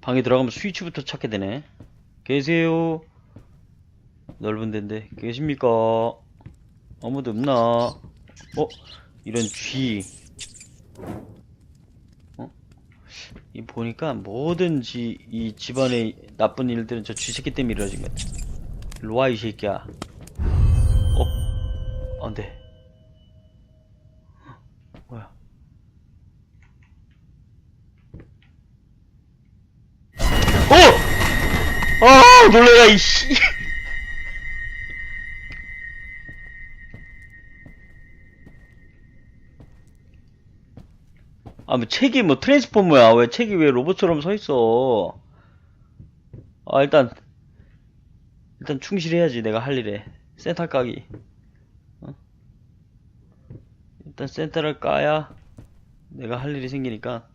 방에 들어가면 스위치부터 찾게 되네. 계세요? 넓은 데인데 계십니까? 아무도 없나? 어? 이런 쥐. 어? 이 보니까 뭐든지 이 집안의 나쁜 일들은 저 쥐새끼 때문에 이루어진 것 같아. 일로 와, 이 새끼야. 어? 안 돼. 뭐야? 어! 아, 놀래라, 이씨. 아, 뭐, 책이 뭐, 트랜스포머야. 왜 책이 왜 로봇처럼 서 있어? 아, 일단, 일단 충실해야지, 내가 할 일에. 센터 까기. 어? 일단 센터를 까야 내가 할 일이 생기니까.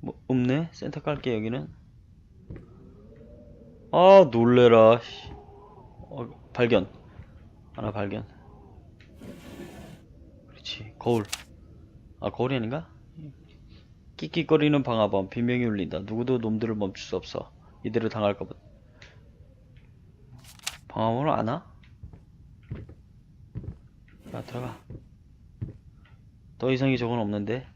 뭐, 없네? 센터 깔게, 여기는. 아, 놀래라, 씨. 어, 발견. 하나 발견. 그렇지, 거울. 아, 거울이 아닌가? 끽끽거리는 방화범, 비명이 울린다. 누구도 놈들을 멈출 수 없어. 이대로 당할까봐. 방화범을 아나? 야, 들어가. 더 이상의 적은 없는데.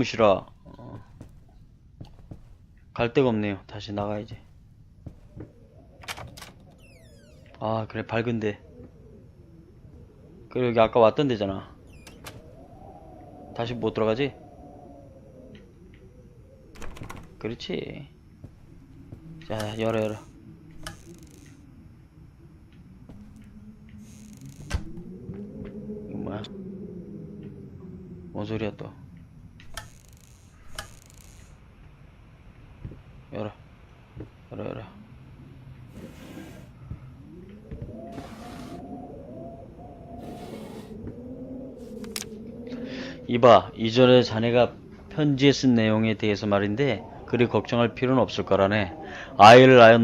어, 무시라. 어. 갈 데가 없네요. 다시 나가야지. 아, 그래, 밝은데. 그래, 여기 아까 왔던 데잖아. 다시 못 들어가지? 그렇지. 자, 열어, 열어. 뭐야? 뭔 소리야, 또. 열어. 열어, 열어. 이봐, 이전에 자네가 편지에 쓴 내용에 대해서 말인데, 그리 걱정할 필요는 없을 거라네.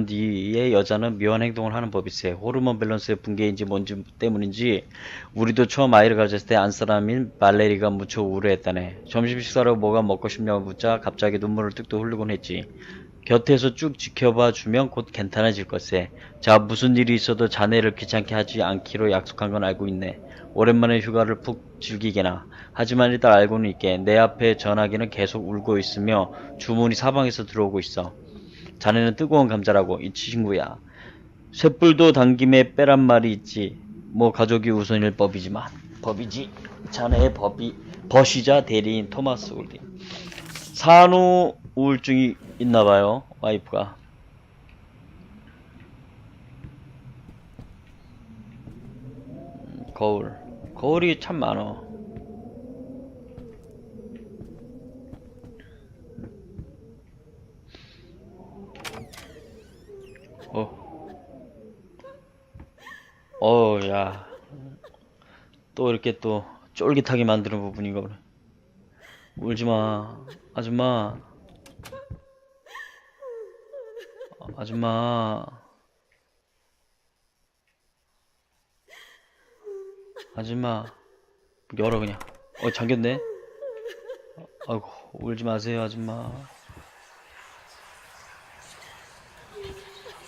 뒤에 여자는 묘한 행동을 하는 법이세. 호르몬 밸런스의 붕괴인지 뭔지 때문인지, 우리도 처음 아이를 가졌을 때 안사람인 말레리가 무척 우울해했다네. 점심 식사로 뭐가 먹고 싶냐고 묻자 갑자기 눈물을 뚝뚝 흘리곤 했지. 곁에서 쭉 지켜봐 주면 곧 괜찮아질 것세. 자, 무슨 일이 있어도 자네를 귀찮게 하지 않기로 약속한 건 알고 있네. 오랜만에 휴가를 푹 즐기게나. 하지만 일단 알고는 있게 내 앞에 전화기는 계속 울고 있으며 주문이 사방에서 들어오고 있어. 자네는 뜨거운 감자라고 이 친구야. 쇳불도 당김에 빼란 말이 있지. 뭐 가족이 우선일 법이지만 법이지. 자네의 법이 버시자 대리인 토마스 울린. 산후 우울증이 있나봐요 와이프가. 음, 거울. 거울이 참 많어. 어. 어, 야. 또 이렇게 또 쫄깃하게 만드는 부분인가 보네. 울지 마. 아줌마. 아줌마. 아줌마. 열어 그냥. 어, 잠겼네. 아이고, 울지 마세요, 아줌마.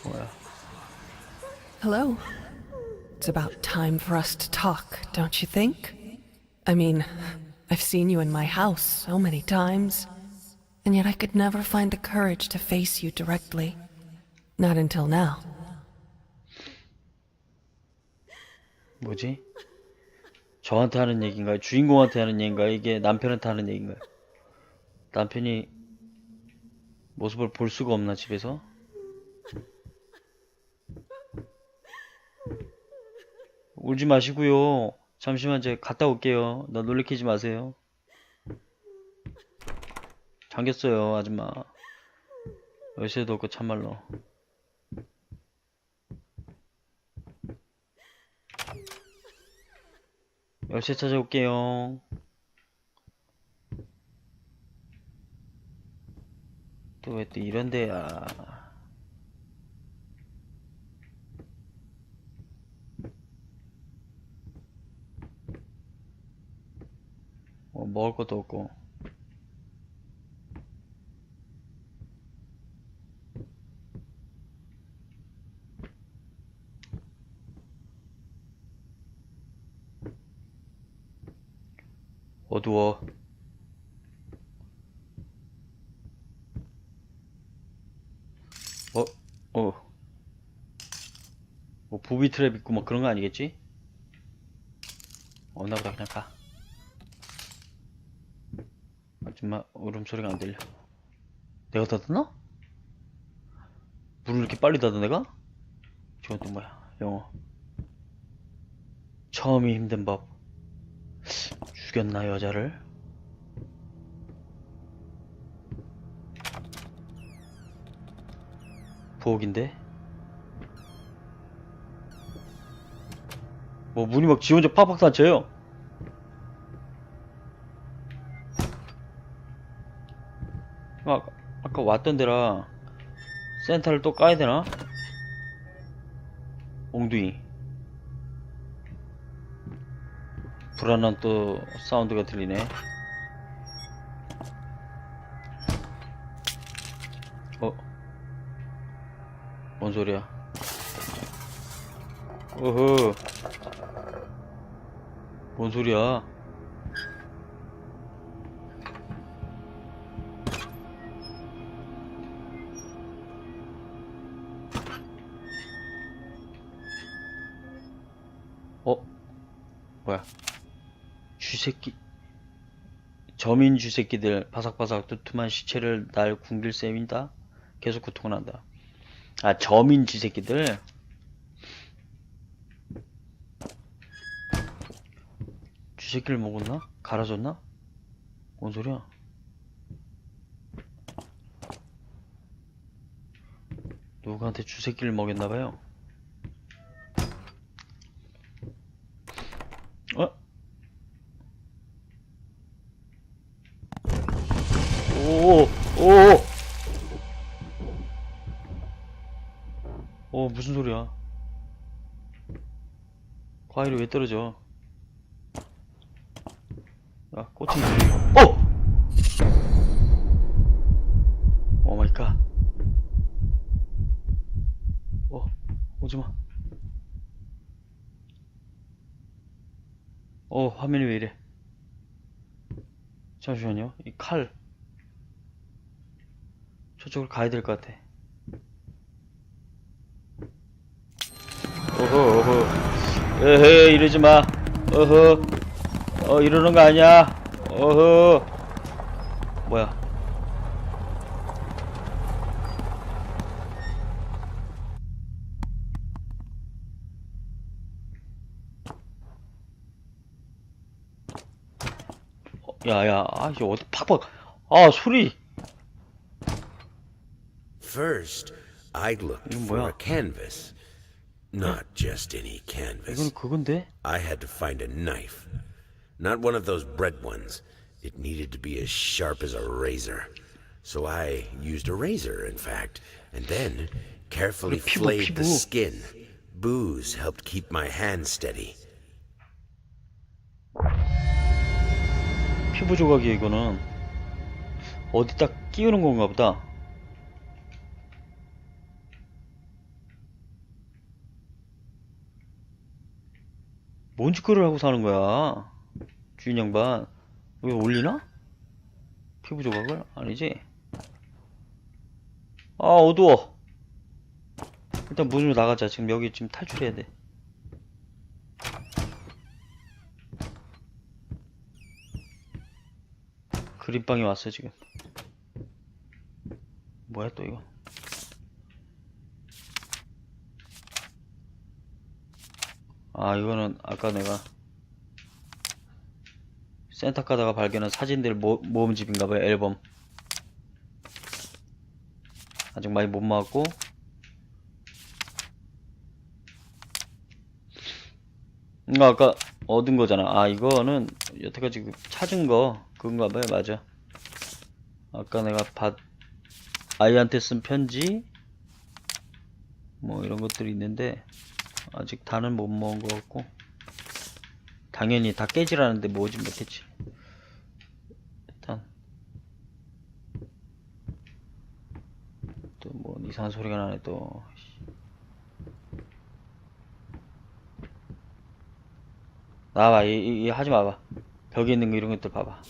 뭐야. Hello. It's about time for us to talk, don't you think? I mean, I've seen you in my house so many times, and yet I could never find the courage to face you directly. Not until now. 뭐지? 저한테 하는 얘기인가요? 주인공한테 하는 얘기인가요? 이게 남편한테 하는 얘기인가요? 남편이 모습을 볼 수가 없나 집에서? 울지 마시고요. 잠시만 제가 갔다 올게요. 나 놀래키지 마세요. 잠겼어요, 아줌마. 열쇠도 없고 참말로. 열쇠 찾아올게요. 또 왜 또 이런 데야. 어, 먹을 것도 없고. 어두워. 어, 어. 뭐 부비 트랩 있고 뭐 그런 거 아니겠지? 없나 보다 그냥 가. 하지만 울음소리가 안 들려. 내가 닫았나? 문을 이렇게 빨리 닫아 내가? 저건 또 뭐야? 영어. 처음이 힘든 법. 죽였나 여자를? 부엌인데? 뭐 문이 막 지 혼자 팍팍 닫혀요 아, 아까 왔던 데라 센터를 또 까야 되나? 옹둥이 불안한 또 사운드가 들리네 어? 뭔 소리야? 어허 뭔 소리야? 쥐새끼 저민 쥐새끼들 바삭바삭 두툼한 시체를 날 굶길 셈인다 계속 고통을 한다 아 저민 쥐새끼들 쥐새끼를 먹었나? 갈아줬나? 뭔 소리야? 누구한테 쥐새끼를 먹였나봐요 어? 오, 오, 오, 무슨 소리야? 과일이 왜 떨어져? 야, 꽃이 들리고. 어! 오 마이 갓. 어, 오지 마. 어, 화면이 왜 이래? 잠시만요. 이 칼. 저쪽으로 가야 될 것 같아. 어허, 어허. 에헤, 이러지 마. 어허. 어, 이러는 거 아니야. 어허. 뭐야. 어, 야, 야, 아, 이거 어디 팍팍. 아, 소리. First, I looked 이건 for 뭐야? a canvas. Not just any 이건 canvas. 그건데? I had to find a knife. Not one of those bread ones. It needed to be as sharp as a razor. So I used a razor, in fact, and then carefully 피부, flayed the 피부. skin. Booze helped keep my hand steady. 피부 조각이야, 이거는. 어디다 끼우는 건가 보다. 뭔 짓거리를 하고 사는 거야? 주인 양반. 여기 올리나? 피부 조각을? 아니지? 아, 어두워. 일단 문으로 나가자. 지금 여기 지금 탈출해야 돼. 그림빵이 왔어, 지금. 뭐야, 또 이거. 아, 이거는 아까 내가 센터 가다가 발견한 사진들 모, 모음집인가봐요, 앨범. 아직 많이 못 모았고. 이거 아까 얻은 거잖아. 아, 이거는 여태까지 그 찾은 거, 그건가 봐요, 맞아. 아까 내가 봤, 아이한테 쓴 편지 뭐 이런 것들이 있는데 아직 다는 못 먹은 것 같고. 당연히 다 깨지라는데 모으진 못했지. 일단. 또 뭐 이상한 소리가 나네 또. 나와봐 이, 이, 이 하지 마봐. 벽에 있는 거 이런 것들 봐봐.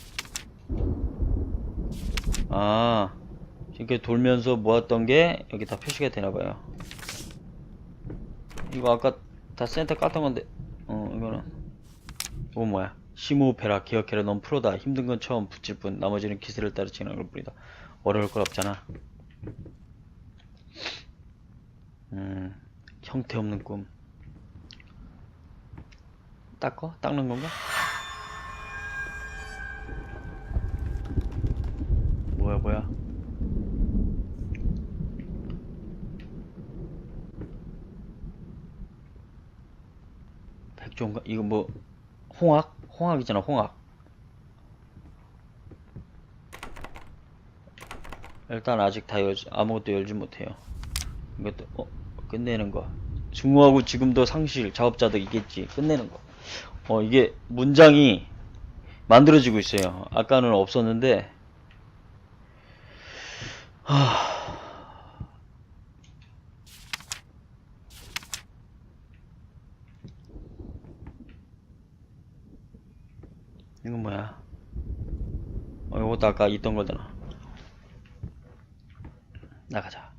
아 이렇게 돌면서 모았던 게 여기 다 표시가 되나봐요 이거 아까 다 센터 깠던 건데. 어 이거는. 이거 뭐야? 시무페라 기억해라 넌 프로다. 힘든 건 처음 붙일 뿐 나머지는 기세를 따라 진행할 뿐이다. 어려울 건 없잖아. 음 형태 없는 꿈. 닦어? 닦는 건가? 뭐야 뭐야 백종가 이거 뭐 홍학? 홍학이잖아 홍학. 일단 아직 다 열지 아무것도 열지 못해요. 이것도 어 끝내는 거. 중후하고 지금도 상실 작업자도 있겠지. 끝내는 거어 이게 문장이 만들어지고 있어요. 아까는 없었는데 하... 이건 뭐야? 어, 이것도 아까 있던 거잖아. 나가자.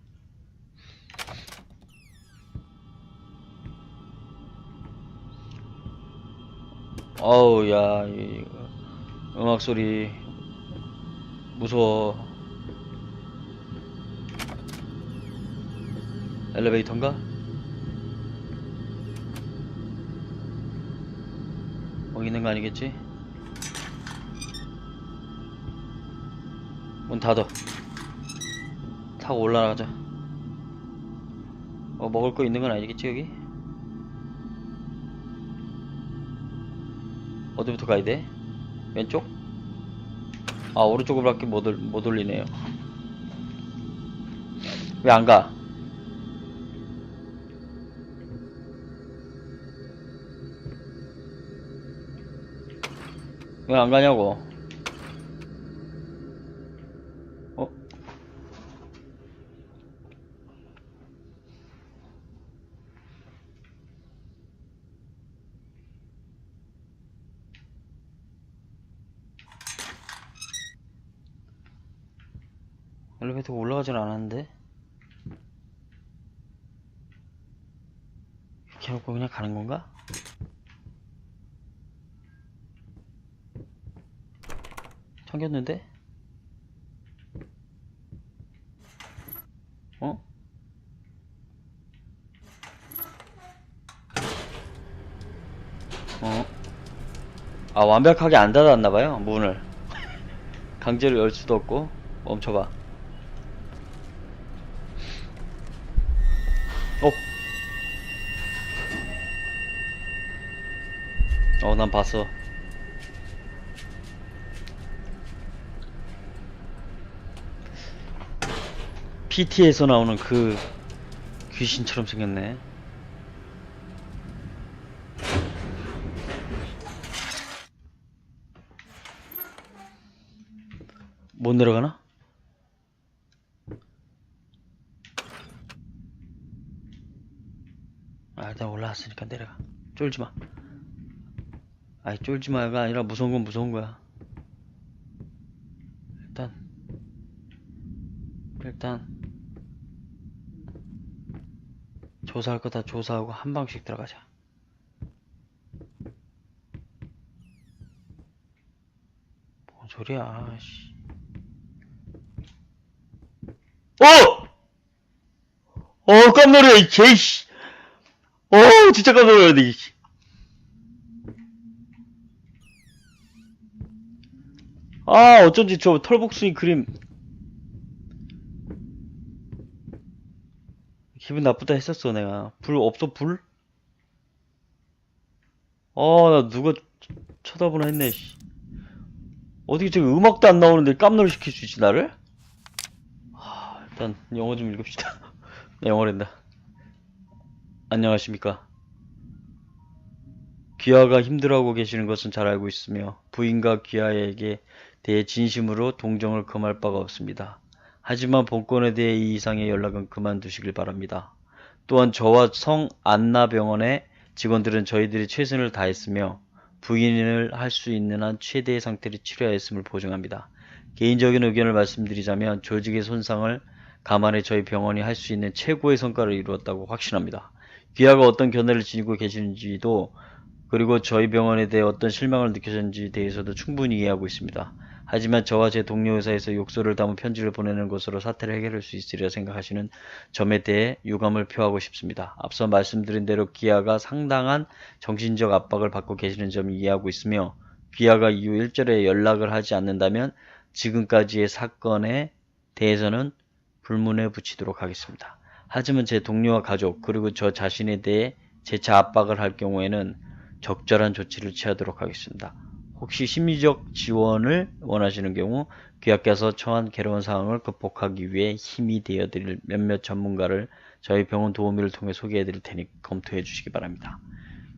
어우, 야, 이 음악 소리 무서워. 엘리베이터인가? 거기 있는 거 아니겠지? 문 닫아. 타고 올라가자. 어, 먹을 거 있는 건 아니겠지, 여기? 어디부터 가야 돼? 왼쪽? 아, 오른쪽으로밖에 못, 올리네요. 왜 안 가? 왜 안 가냐고? 어? 엘리베이터가 올라가질 않았는데? 이렇게 해놓고 그냥 가는 건가? 잠겼는데? 어? 어? 아 완벽하게 안 닫았나봐요 문을 강제로 열 수도 없고 멈춰봐 어, 난 봤어. PT에서 나오는 그 귀신처럼 생겼네. 못 내려가나? 아, 일단 올라왔으니까 내려가. 쫄지 마. 아이, 쫄지 마가 아니라 무서운 건 무서운 거야. 일단, 일단, 조사할 거 다 조사하고 한 방씩 들어가자. 뭔 소리야, 씨. 어! 어, 깜놀이야, 이 개씨. 어, 진짜 놀랐네, 이 아, 어쩐지 저 털복숭이 그림. 기분 나쁘다 했었어, 내가. 불 없어, 불? 어, 나 누가 쳐- 쳐다보나 했네, 씨. 어떻게 저기 음악도 안 나오는데 깜놀 시킬 수 있지, 나를? 아, 일단 영어 좀 읽읍시다. 네, 영어랜다. 안녕하십니까. 귀하가 힘들어하고 계시는 것은 잘 알고 있으며 부인과 귀하에게 대해 진심으로 동정을 금할 바가 없습니다. 하지만 본건에 대해 이 이상의 연락은 그만두시길 바랍니다. 또한 저와 성 안나병원의 직원들은 저희들이 최선을 다했으며 부인을 할 수 있는 한 최대의 상태를 치료하였음을 보증합니다. 개인적인 의견을 말씀드리자면 조직의 손상을 감안해 저희 병원이 할 수 있는 최고의 성과를 이루었다고 확신합니다. 귀하가 어떤 견해를 지니고 계시는지도 그리고 저희 병원에 대해 어떤 실망을 느끼셨는지에 대해서도 충분히 이해하고 있습니다. 하지만 저와 제 동료 의사에서 욕설을 담은 편지를 보내는 것으로 사태를 해결할 수 있으리라 생각하시는 점에 대해 유감을 표하고 싶습니다. 앞서 말씀드린 대로 기아가 상당한 정신적 압박을 받고 계시는 점을 이해하고 있으며 귀하가 이후 일절에 연락을 하지 않는다면 지금까지의 사건에 대해서는 불문에 붙이도록 하겠습니다. 하지만 제 동료와 가족 그리고 저 자신에 대해 재차 압박을 할 경우에는 적절한 조치를 취하도록 하겠습니다. 혹시 심리적 지원을 원하시는 경우 귀하께서 처한 괴로운 상황을 극복하기 위해 힘이 되어드릴 몇몇 전문가를 저희 병원 도우미를 통해 소개해드릴 테니 검토해 주시기 바랍니다.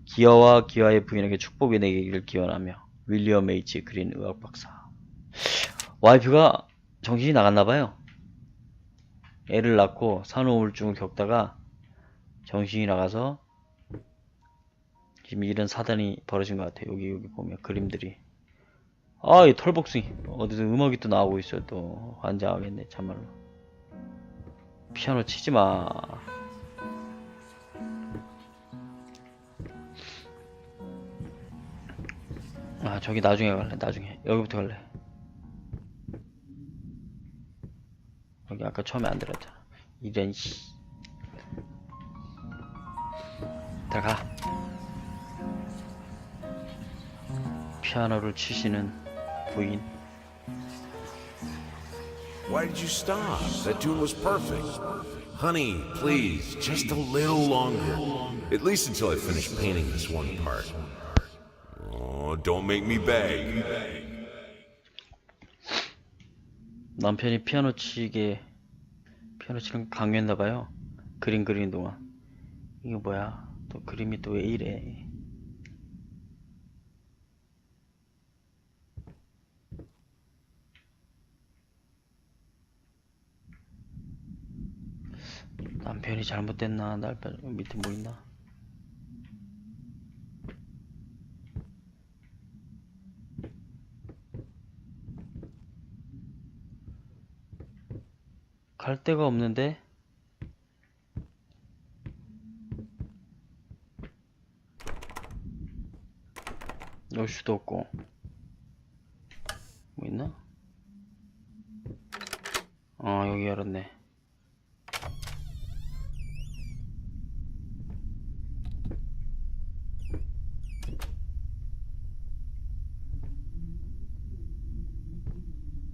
기아와 기아의 부인에게 축복이 내리기를 기원하며 윌리엄 H. 그린 의학 박사 와이프가 정신이 나갔나봐요. 애를 낳고 산후우울증을 겪다가 정신이 나가서 지금 이런 사단이 벌어진 것 같아요. 여기 여기 보면 그림들이. 아 이 털복숭이. 어디서 음악이 또 나오고 있어요. 또. 환장하겠네 참말로. 피아노 치지 마. 아 저기 나중에 갈래 나중에. 여기부터 갈래. 여기 아까 처음에 안 들었잖아. 이런 씨. 들어가 피아노를 치시는 부인 Why did you stop? That tune was perfect. Honey, please, just a little longer. At least until I finish painting this one part. Oh, don't make me beg. 남편이 피아노 치게 피아노 치는 거 강요했나 봐요 그림 그리는 동안 이거 뭐야 또 그림이 또 왜 이래 남편이 잘못됐나? 남편 밑에 뭐 있나? 갈 데가 없는데? 열 수도 없고. 뭐 있나? 아 여기 열었네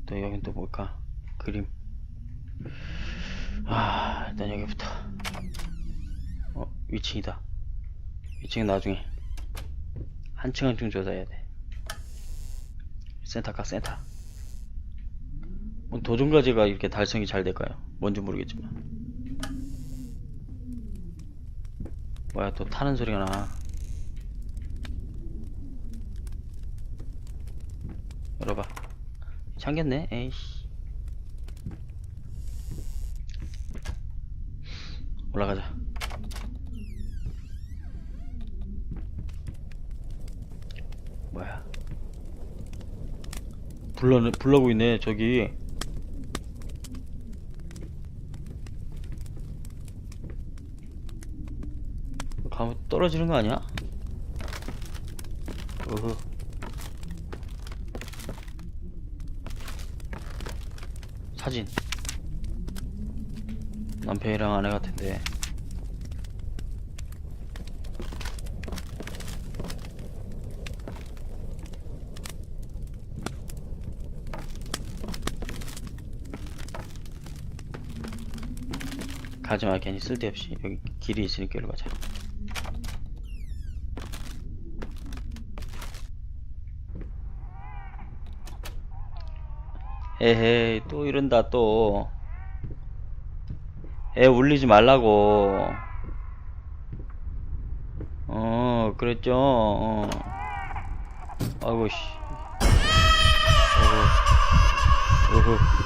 또 여긴 또 뭘까? 그림 아, 일단 여기부터. 어, 위층이다. 위층은 나중에. 한 층 한 층 조사해야 돼. 센터 각 센터. 뭐 도전과제가 이렇게 달성이 잘 될까요? 뭔지 모르겠지만. 뭐야, 또 타는 소리가 나. 열어봐. 잠겼네? 에이씨. 올라가자. 뭐야? 불러 불러고 있네 저기. 가면 떨어지는 거 아니야? 어허. 사진. 남편이랑 아내 같은데. 가지마 괜히 쓸데없이 여기 길이 있으니까 이리로 가자 에헤이 또 이런다 또 애 울리지 말라고. 어, 그랬죠. 어. 아이고, 씨. 어후. 어후.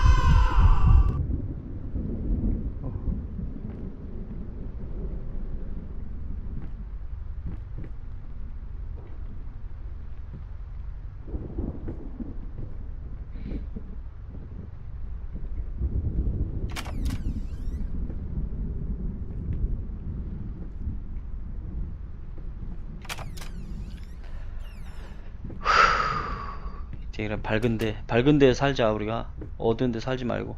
그래 밝은데 밝은 데 살자 우리가. 어두운 데 살지 말고.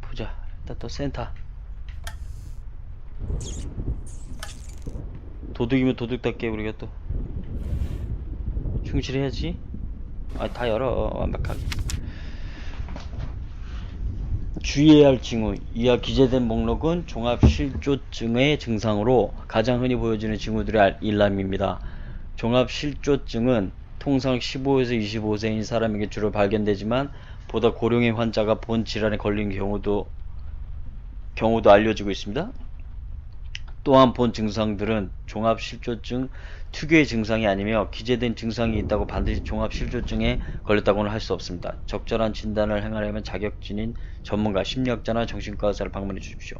보자. 일단 또 센터. 도둑이면 도둑답게 우리가 또 충실해야지. 아 다 열어. 완벽하게. 주의해야 할 징후. 이하 기재된 목록은 종합실조증의 증상으로 가장 흔히 보여지는 징후들의 알- 일람입니다. 종합실조증은 통상 15에서 25세인 사람에게 주로 발견되지만 보다 고령의 환자가 본 질환에 걸린 경우도 경우도 알려지고 있습니다. 또한 본 증상들은 종합실조증 특유의 증상이 아니며 기재된 증상이 있다고 반드시 종합실조증에 걸렸다고는 할 수 없습니다. 적절한 진단을 행하려면 자격지닌 전문가, 심리학자나 정신과 의사를 방문해 주십시오.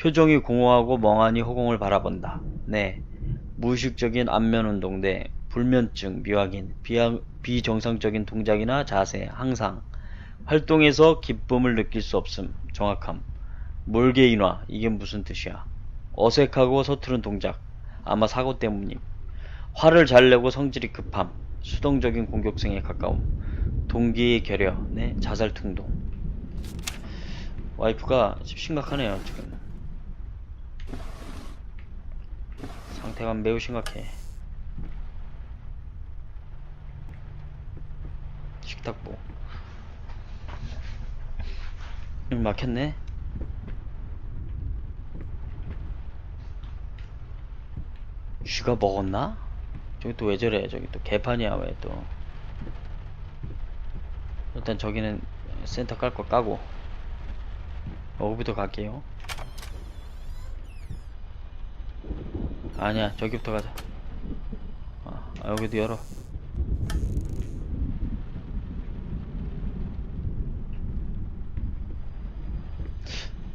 표정이 공허하고 멍하니 허공을 바라본다. 네. 무의식적인 안면운동 대 불면증, 미확인, 비하- 비정상적인 동작이나 자세, 항상 활동에서 기쁨을 느낄 수 없음, 정확함, 몰개인화, 이게 무슨 뜻이야? 어색하고 서투른 동작, 아마 사고 때문임. 화를 잘 내고 성질이 급함, 수동적인 공격성에 가까움, 동기의 결여, 네, 자살 충동. 와이프가 심각하네요, 지금. 상태가 매우 심각해. 식탁보. 여기 막혔네. 쥐가 먹었나? 저기 또 왜 저래? 저기 또 개판이야 왜 또? 일단 저기는 센터 깔 거 까고 여기부터 갈게요. 아니야 저기부터 가자. 아, 아, 여기도 열어.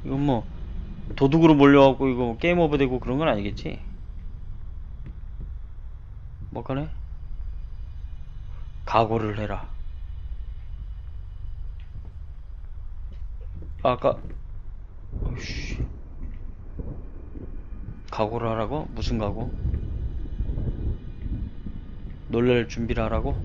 이건 뭐 도둑으로 몰려갖고 이거 뭐 게임 오버 되고 그런 건 아니겠지? 뭐가네? 각오를 해라. 아까 어이씨. 각오를 하라고? 무슨 각오? 놀랄 준비를 하라고?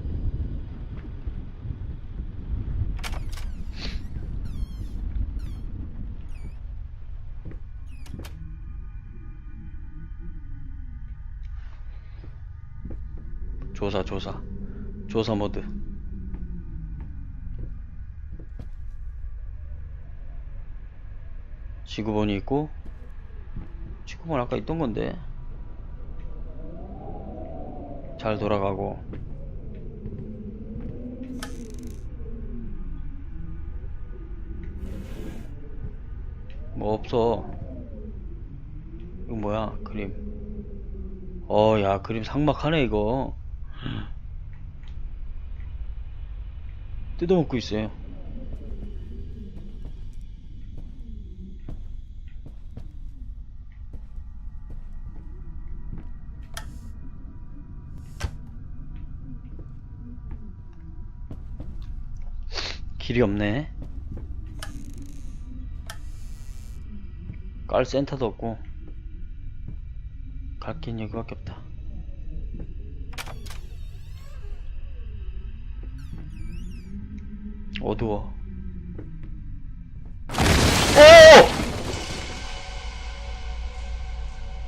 조사 조사 조사 모드 지구본이 있고 지구본 아까 있던 건데. 잘 돌아가고. 뭐 없어. 이거 뭐야? 그림. 어 야 그림 상막하네 이거. 뜯어먹고 있어요. 길이 없네. 깔 센터도 없고 갈긴 여기밖에 없다. 어두워.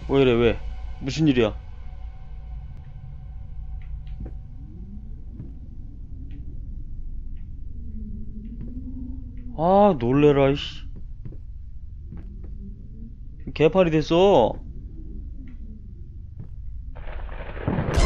오! 왜 이래, 왜? 무슨 일이야? 아, 놀래라, 이씨. 개팔이 됐어.